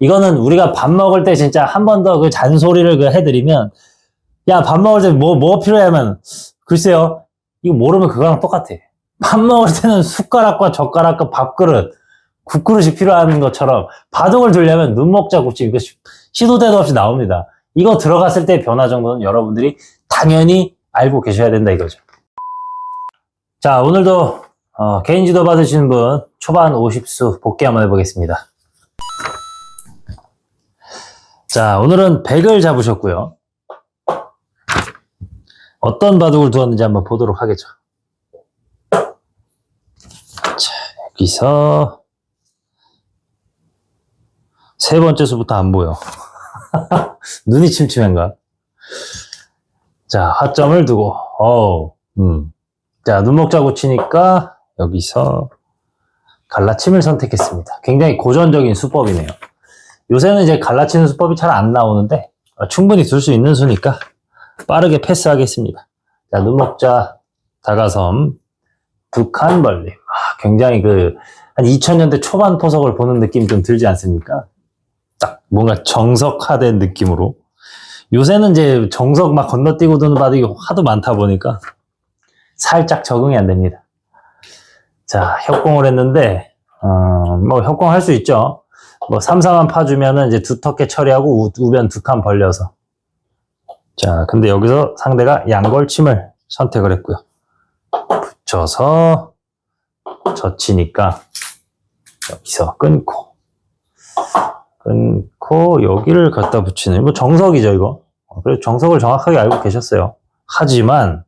이거는 우리가 밥 먹을 때 진짜 한 번 더 그 잔소리를 그 해드리면 야 밥 먹을 때뭐뭐 필요하면 글쎄요 이거 모르면 그거랑 똑같아. 밥 먹을 때는 숟가락과 젓가락과 밥그릇 국그릇이 필요한 것처럼 바둑을 두려면 눈먹자 굽지 이거 시- 시도 때도 없이 나옵니다. 이거 들어갔을 때 변화 정도는 여러분들이 당연히 알고 계셔야 된다 이거죠. 자 오늘도 어, 개인 지도 받으시는 분 초반 50수 복귀 한번 해보겠습니다. 자 오늘은 100을 잡으셨고요. 어떤 바둑을 두었는지 한번 보도록 하겠죠. 자 여기서 세 번째 수부터 안 보여. 눈이 침침한가? 자, 하점을 두고, 어우, 음. 자, 눈목 자고 치니까 여기서 갈라침을 선택했습니다. 굉장히 고전적인 수법이네요. 요새는 이제 갈라치는 수법이 잘 안 나오는데, 어, 충분히 둘 수 있는 수니까 빠르게 패스하겠습니다. 자, 눈목자, 다가섬, 두칸 벌림. 아, 굉장히 그, 한 2000년대 초반 포석을 보는 느낌 좀 들지 않습니까? 딱 뭔가 정석화된 느낌으로. 요새는 이제 정석 막 건너뛰고 도는 바둑이 하도 많다 보니까 살짝 적응이 안 됩니다. 자, 협공을 했는데, 어, 뭐 협공할 수 있죠. 뭐 3사만 파주면은 이제 두텁게 처리하고 우, 우변 두 칸 벌려서. 자, 근데 여기서 상대가 양걸침을 선택을 했고요. 붙여서 젖히니까 여기서 끊고 끊고 여기를 갖다 붙이는 뭐 정석이죠 이거 어, 그래서 정석을 정확하게 알고 계셨어요 하지만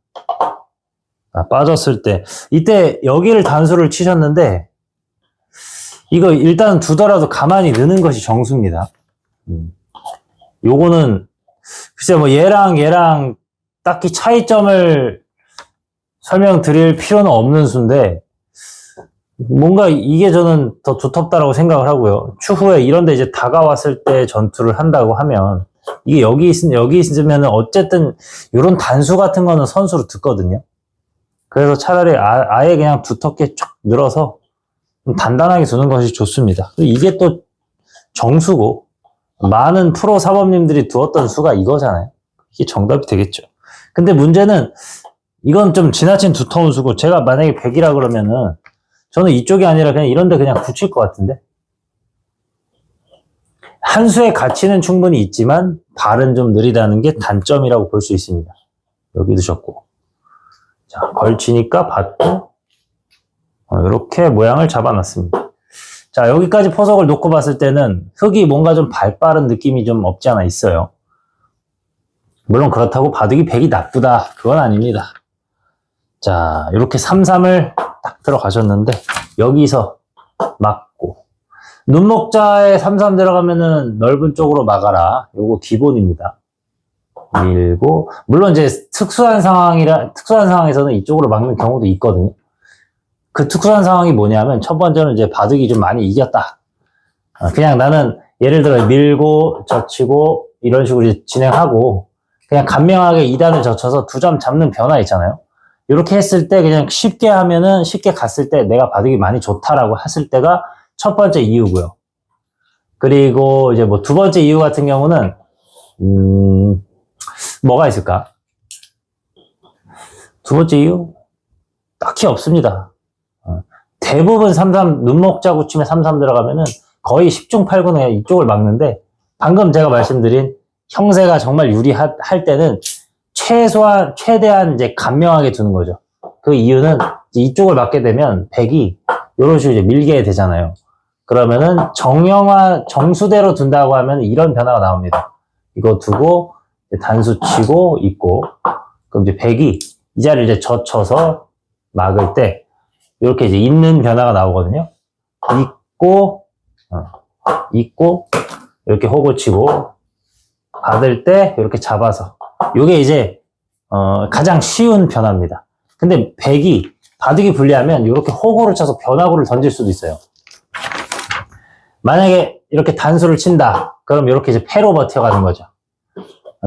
아, 빠졌을 때 이때 여기를 단수를 치셨는데 이거 일단 두더라도 가만히 넣는 것이 정수입니다 음. 요거는 글쎄 뭐 얘랑 얘랑 딱히 차이점을 설명드릴 필요는 없는 수인데 뭔가 이게 저는 더 두텁다라고 생각을 하고요. 추후에 이런데 이제 다가왔을 때 전투를 한다고 하면 이게 여기 있 여기 있으면은 어쨌든 이런 단수 같은 거는 선수로 듣거든요. 그래서 차라리 아, 예 그냥 두텁게 쫙 늘어서 좀 단단하게 두는 것이 좋습니다. 이게 또 정수고 많은 프로 사범님들이 두었던 수가 이거잖아요. 이게 정답이 되겠죠. 근데 문제는 이건 좀 지나친 두터운 수고 제가 만약에 100이라 그러면은 저는 이쪽이 아니라 그냥 이런데 그냥 붙일 것 같은데. 한 수의 가치는 충분히 있지만 발은 좀 느리다는 게 단점이라고 볼 수 있습니다. 여기 두셨고. 자, 걸치니까 받고 이렇게 모양을 잡아놨습니다. 자, 여기까지 포석을 놓고 봤을 때는 흙이 뭔가 좀 발빠른 느낌이 좀 없지 않아 있어요. 물론 그렇다고 바둑이 100이 나쁘다. 그건 아닙니다. 자, 이렇게 3-3을 딱 들어가셨는데, 여기서 막고. 눈목자에 3-3 들어가면은 넓은 쪽으로 막아라. 요거 기본입니다. 밀고, 물론 이제 특수한 상황이라, 특수한 상황에서는 이쪽으로 막는 경우도 있거든요. 그 특수한 상황이 뭐냐면, 첫 번째는 이제 바둑이 좀 많이 이겼다. 어, 그냥 나는 예를 들어 밀고, 젖히고, 이런 식으로 진행하고, 그냥 간명하게 2단을 젖혀서 두 점 잡는 변화 있잖아요. 이렇게 했을 때 그냥 쉽게 하면은 쉽게 갔을 때 내가 바둑이 많이 좋다라고 했을 때가 첫 번째 이유고요. 그리고 이제 뭐 두 번째 이유 같은 경우는 음 뭐가 있을까? 두 번째 이유 딱히 없습니다. 어, 대부분 3-3 눈목 자고 치면 3-3 들어가면은 거의 10중 8구는 이쪽을 막는데 방금 제가 말씀드린 형세가 정말 유리할 때는 최소한, 최대한 이제 간명하게 두는 거죠. 그 이유는 이쪽을 맞게 되면 백이 이런 식으로 이제 밀게 되잖아요. 그러면은 정형화, 정수대로 둔다고 하면 이런 변화가 나옵니다. 이거 두고 단수 치고 있고, 그럼 이제 백이 이 자리를 이제 젖혀서 막을 때 이렇게 이제 있는 변화가 나오거든요. 있고, 어, 있고, 이렇게 호구 치고, 받을 때 이렇게 잡아서 요게 이제 어, 가장 쉬운 변화입니다. 근데 백이 바둑이 불리하면 이렇게 호구를 쳐서 변화구를 던질 수도 있어요. 만약에 이렇게 단수를 친다. 그럼 이렇게 이제 패로 버텨가는 거죠.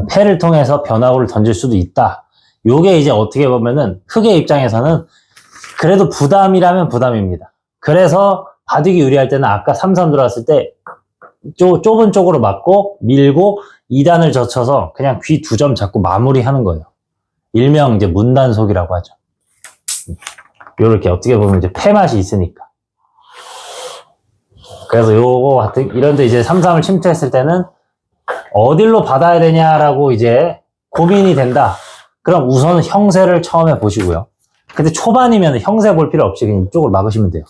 패를 통해서 변화구를 던질 수도 있다. 요게 이제 어떻게 보면은 흑의 입장에서는 그래도 부담이라면 부담입니다. 그래서 바둑이 유리할 때는 아까 3-3 들어왔을 때 좁, 좁은 쪽으로 맞고 밀고 2단을 젖혀서 그냥 귀 두 점 잡고 마무리하는 거예요. 일명 이제 문단속이라고 하죠. 요렇게 어떻게 보면 이제 폐맛이 있으니까. 그래서 요거 같은, 이런데 이제 3-3을 침투했을 때는 어딜로 받아야 되냐라고 이제 고민이 된다. 그럼 우선 형세를 처음에 보시고요. 근데 초반이면 형세 볼 필요 없이 그냥 이쪽을 막으시면 돼요.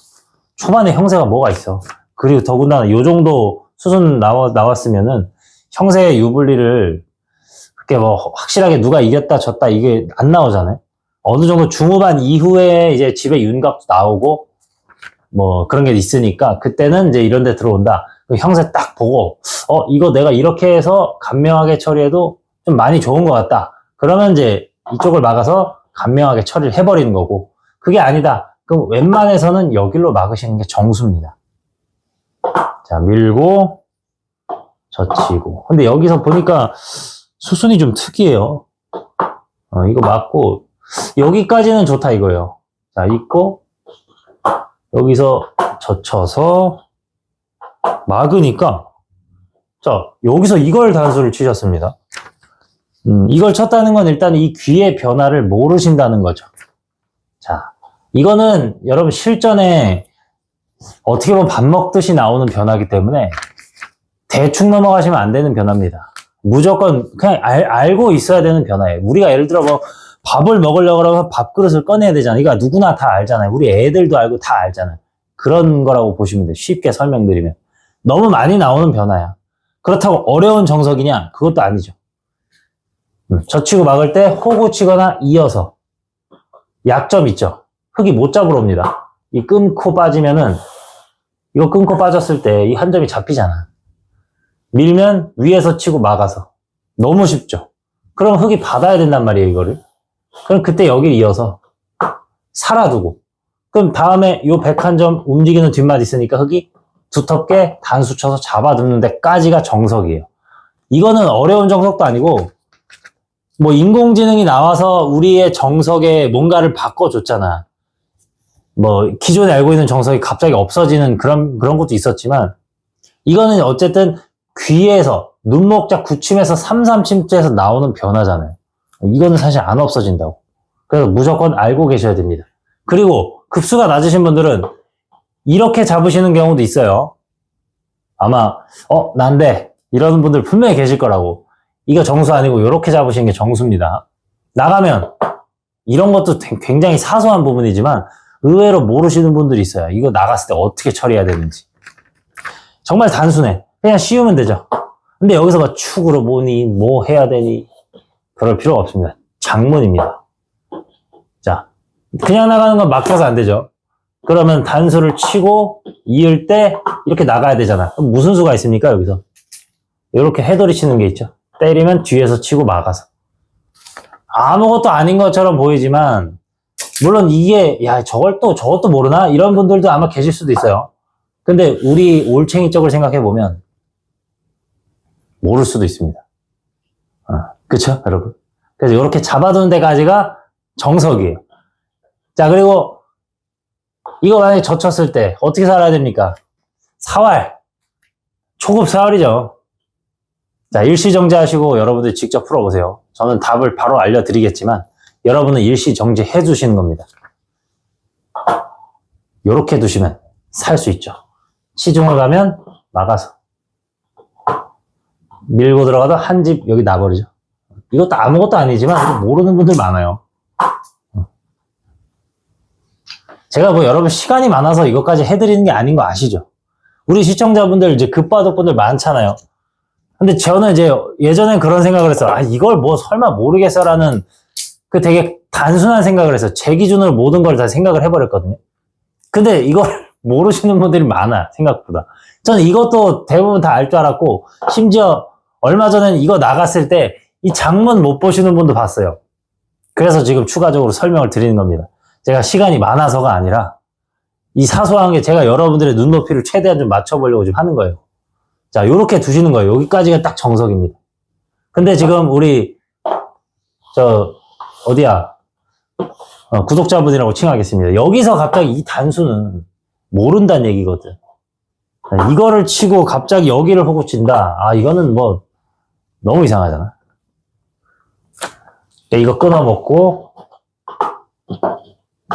초반에 형세가 뭐가 있어. 그리고 더군다나 요 정도 수준 나왔으면은 형세의 유불리를 그렇게 뭐 확실하게 누가 이겼다 졌다 이게 안 나오잖아요. 어느 정도 중후반 이후에 이제 집에 윤곽도 나오고 뭐 그런 게 있으니까 그때는 이제 이런 데 들어온다. 그 형세 딱 보고 어 이거 내가 이렇게 해서 간명하게 처리해도 좀 많이 좋은 것 같다. 그러면 이제 이쪽을 막아서 간명하게 처리를 해버리는 거고 그게 아니다. 그럼 웬만해서는 여길로 막으시는 게 정수입니다. 자 밀고 젖히고 근데 여기서 보니까 수순이 좀 특이해요. 어, 이거 맞고 여기까지는 좋다 이거예요. 자 있고 여기서 젖혀서 막으니까 자 여기서 이걸 단수를 치셨습니다. 음, 이걸 쳤다는 건 일단 이 귀의 변화를 모르신다는 거죠. 자, 이거는 여러분 실전에 어떻게 보면 밥 먹듯이 나오는 변화기 때문에 대충 넘어가시면 안 되는 변화입니다. 무조건 그냥 알, 알고 있어야 되는 변화예요. 우리가 예를 들어 뭐 밥을 먹으려고 하면 밥그릇을 꺼내야 되잖아요. 이거 누구나 다 알잖아요. 우리 애들도 알고 다 알잖아요. 그런 거라고 보시면 돼요. 쉽게 설명드리면. 너무 많이 나오는 변화야. 그렇다고 어려운 정석이냐? 그것도 아니죠. 음, 젖히고 막을 때 호구 치거나 이어서 약점 있죠. 흙이 못 잡으러 옵니다. 이 끊고 빠지면은 이거 끊고 빠졌을 때 이 한 점이 잡히잖아. 밀면 위에서 치고 막아서 너무 쉽죠. 그럼 흙이 받아야 된단 말이에요, 이거를. 그럼 그때 여기 이어서 살아두고 그럼 다음에 요 101점 움직이는 뒷맛 있으니까 흙이 두텁게 단수 쳐서 잡아두는 데까지가 정석이에요. 이거는 어려운 정석도 아니고 뭐 인공지능이 나와서 우리의 정석에 뭔가를 바꿔줬잖아. 뭐 기존에 알고 있는 정석이 갑자기 없어지는 그런 그런 것도 있었지만 이거는 어쨌든 귀에서 눈목자 구침에서 삼삼침자에서 나오는 변화잖아요. 이거는 사실 안 없어진다고. 그래서 무조건 알고 계셔야 됩니다. 그리고 급수가 낮으신 분들은 이렇게 잡으시는 경우도 있어요. 아마 어 난데 이러는 분들 분명히 계실 거라고. 이거 정수 아니고 이렇게 잡으시는 게 정수입니다. 나가면 이런 것도 굉장히 사소한 부분이지만 의외로 모르시는 분들이 있어요. 이거 나갔을 때 어떻게 처리해야 되는지. 정말 단순해. 그냥 씌우면 되죠. 근데 여기서 막 축으로 뭐니, 뭐 해야 되니, 그럴 필요가 없습니다. 장문입니다. 자, 그냥 나가는 건 막혀서 안 되죠. 그러면 단수를 치고 이을 때 이렇게 나가야 되잖아. 무슨 수가 있습니까, 여기서? 이렇게 해돌이 치는 게 있죠. 때리면 뒤에서 치고 막아서. 아무것도 아닌 것처럼 보이지만, 물론 이게, 야, 저걸 또, 저것도 모르나? 이런 분들도 아마 계실 수도 있어요. 근데 우리 올챙이 쪽을 생각해 보면, 모를 수도 있습니다. 어, 그쵸, 여러분? 그래서 이렇게 잡아두는 데까지가 정석이에요. 자, 그리고 이거 만약에 젖혔을 때 어떻게 살아야 됩니까? 사활. 초급 사활이죠. 자, 일시정지 하시고 여러분들 직접 풀어보세요. 저는 답을 바로 알려드리겠지만 여러분은 일시정지 해주시는 겁니다. 이렇게 두시면 살 수 있죠. 시중을 가면 막아서. 밀고 들어가도 한 집 여기 나버리죠. 이것도 아무것도 아니지만 모르는 분들 많아요. 제가 뭐 여러분 시간이 많아서 이것까지 해드리는 게 아닌 거 아시죠? 우리 시청자분들 이제 급바둑 분들 많잖아요. 근데 저는 이제 예전엔 그런 생각을 했어. 아, 이걸 뭐 설마 모르겠어라는 그 되게 단순한 생각을 해서 제 기준으로 모든 걸 다 생각을 해버렸거든요. 근데 이걸 모르시는 분들이 많아, 생각보다. 저는 이것도 대부분 다 알 줄 알았고, 심지어 얼마 전엔 이거 나갔을 때 이 장문 못 보시는 분도 봤어요. 그래서 지금 추가적으로 설명을 드리는 겁니다. 제가 시간이 많아서가 아니라 이 사소한 게 제가 여러분들의 눈높이를 최대한 좀 맞춰보려고 지금 하는 거예요. 자, 요렇게 두시는 거예요. 여기까지가 딱 정석입니다. 근데 지금 우리, 저, 어디야, 어, 구독자분이라고 칭하겠습니다. 여기서 갑자기 이 단수는 모른다는 얘기거든. 이거를 치고 갑자기 여기를 호구 친다. 아, 이거는 뭐, 너무 이상하잖아. 그러니까 이거 끊어먹고,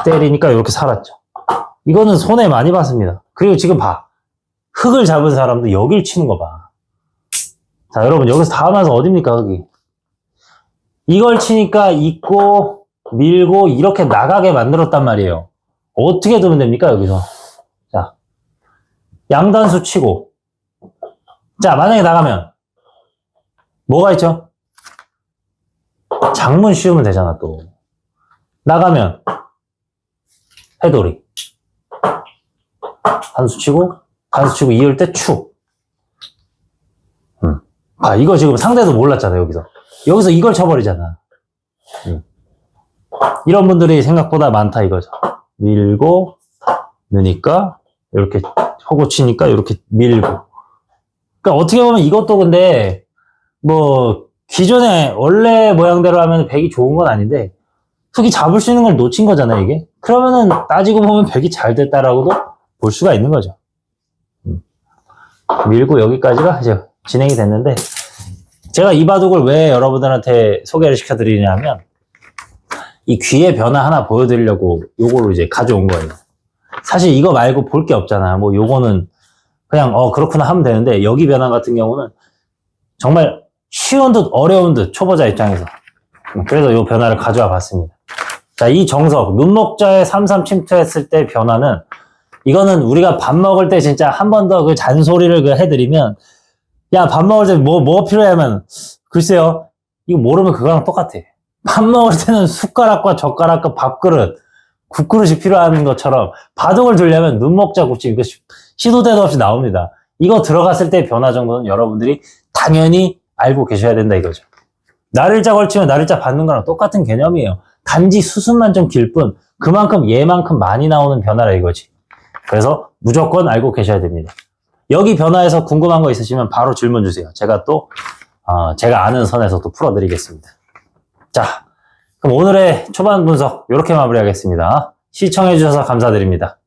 때리니까 이렇게 살았죠. 이거는 손해 많이 봤습니다. 그리고 지금 봐. 흙을 잡은 사람도 여길 치는 거 봐. 자, 여러분, 여기서 다 하면서 어딥니까, 흙이? 이걸 치니까 있고, 밀고, 이렇게 나가게 만들었단 말이에요. 어떻게 두면 됩니까, 여기서? 자, 양단수 치고. 자, 만약에 나가면, 뭐가 있죠? 장문 씌우면 되잖아, 또. 나가면, 해돌이. 한수 치고, 한수 치고, 이을 때 축. 음. 아, 이거 지금 상대도 몰랐잖아, 여기서. 여기서 이걸 쳐버리잖아. 음. 이런 분들이 생각보다 많다, 이거죠. 밀고, 넣으니까, 이렇게, 호구 치니까, 이렇게 밀고. 그러니까 어떻게 보면 이것도 근데, 뭐, 기존에 원래 모양대로 하면 백이 좋은 건 아닌데, 흙이 잡을 수 있는 걸 놓친 거잖아요, 이게. 그러면은 따지고 보면 백이 잘 됐다라고도 볼 수가 있는 거죠. 음. 밀고 여기까지가 이제 진행이 됐는데, 제가 이 바둑을 왜 여러분들한테 소개를 시켜드리냐면, 이 귀의 변화 하나 보여드리려고 요거를 이제 가져온 거예요. 사실 이거 말고 볼 게 없잖아요. 뭐 요거는 그냥 어 그렇구나 하면 되는데 여기 변화 같은 경우는 정말 쉬운 듯 어려운 듯 초보자 입장에서 그래서 요 변화를 가져와 봤습니다. 자, 이 정석 눈목자에 삼삼 침투했을 때 변화는 이거는 우리가 밥 먹을 때 진짜 한 번 더 그 잔소리를 그 해드리면 야 밥 먹을 때뭐뭐 필요하면 글쎄요 이거 모르면 그거랑 똑같아. 밥 먹을 때는 숟가락과 젓가락과 밥그릇 국그릇이 필요한 것처럼 바둑을 두려면 눈목자 굽침 이거 시- 시도 때도 없이 나옵니다. 이거 들어갔을 때 변화 정도는 여러분들이 당연히 알고 계셔야 된다 이거죠. 나를자 걸치면 나를자 받는 거랑 똑같은 개념이에요. 단지 수순만 좀 길 뿐 그만큼 얘만큼 많이 나오는 변화라 이거지. 그래서 무조건 알고 계셔야 됩니다. 여기 변화에서 궁금한 거 있으시면 바로 질문 주세요. 제가 또 어, 제가 아는 선에서 또 풀어드리겠습니다. 자, 그럼 오늘의 초반 분석 이렇게 마무리하겠습니다. 시청해주셔서 감사드립니다.